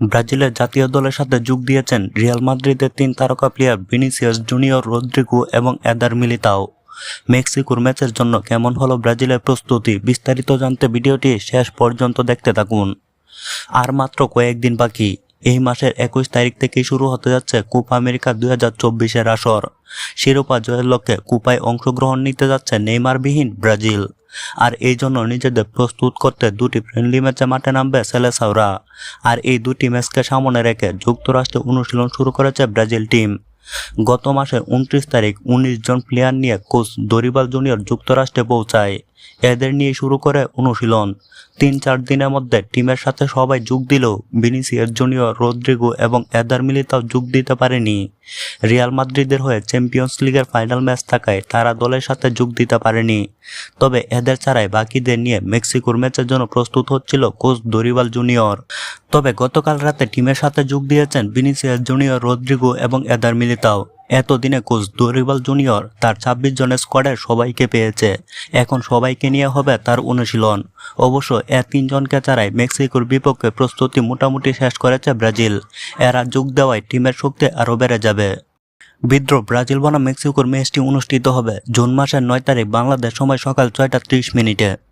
ব্রাজিলের জাতীয় দলের সাথে যোগ দিয়েছেন রিয়াল মাদ্রিদের তিন তারকা প্লেয়ার ভিনিসিয়াস জুনিয়র, রদ্রিগো এবং এদার মিলিতাও। মেক্সিকোর ম্যাচের জন্য কেমন হলো ব্রাজিলের প্রস্তুতি বিস্তারিত জানতে ভিডিওটি শেষ পর্যন্ত দেখতে থাকুন। আর মাত্র কয়েকদিন বাকি, এই মাসের একুশ তারিখ থেকেই শুরু হতে যাচ্ছে কোপা আমেরিকা দুই হাজার চব্বিশের আসর। শিরোপা জয়ের লক্ষ্যে কোপায় অংশগ্রহণ নিতে যাচ্ছে নেইমারবিহীন ব্রাজিল। আর এই জন্য নিজেদের প্রস্তুত করতে দুটি ফ্রেন্ডলি ম্যাচে মাঠে নামবে সেলেসাওরা আর এই দুটি ম্যাচকে সামনে রেখে যুক্তরাষ্ট্রে অনুশীলন শুরু করেছে ব্রাজিল টিম গত মাসের উনত্রিশ তারিখ উনিশ জন প্লেয়ার নিয়ে কোচ দরিবাল জুনিয়র যুক্তরাষ্ট্রে পৌঁছায়। এদের নিয়ে শুরু করে অনুশীলন। তিন চার দিনের মধ্যে টিমের সাথে সবাই যোগ দিলেও ভিনিসিয়াস জুনিয়র রদ্রিগো এবং এদার মিলিতাও যোগ দিতে পারেনি। রিয়াল মাদ্রিদের হয়ে চ্যাম্পিয়ন্স লিগের ফাইনাল ম্যাচ থাকায় তারা দলের সাথে যোগ দিতে পারেনি। তবে এদের ছাড়াই বাকিদের নিয়ে মেক্সিকোর ম্যাচের জন্য প্রস্তুত হচ্ছিল কোচ দরিবাল জুনিয়র। তবে গতকাল রাতে টিমের সাথে যোগ দিয়েছেন ভিনিসিয়াস জুনিয়র রদ্রিগো এবং এদার মিলিতাও। এতদিনে কোচ দরিবাল জুনিয়র তার ছাব্বিশ জনের স্কোয়াডের সবাইকে পেয়েছে। এখন সবাইকে নিয়ে হবে তার অনুশীলন। অবশ্য এ তিনজনকে ছাড়াই মেক্সিকোর বিপক্ষে প্রস্তুতি মোটামুটি শেষ করেছে ব্রাজিল। এরা যোগ দেওয়ায় টিমের শক্তি আরও বেড়ে যাবে। বিদ্রোহ ব্রাজিল বনাম মেক্সিকোর ম্যাচটি অনুষ্ঠিত হবে জুন মাসের নয় তারিখ বাংলাদেশ সময় সকাল ছয়টা ত্রিশ মিনিটে।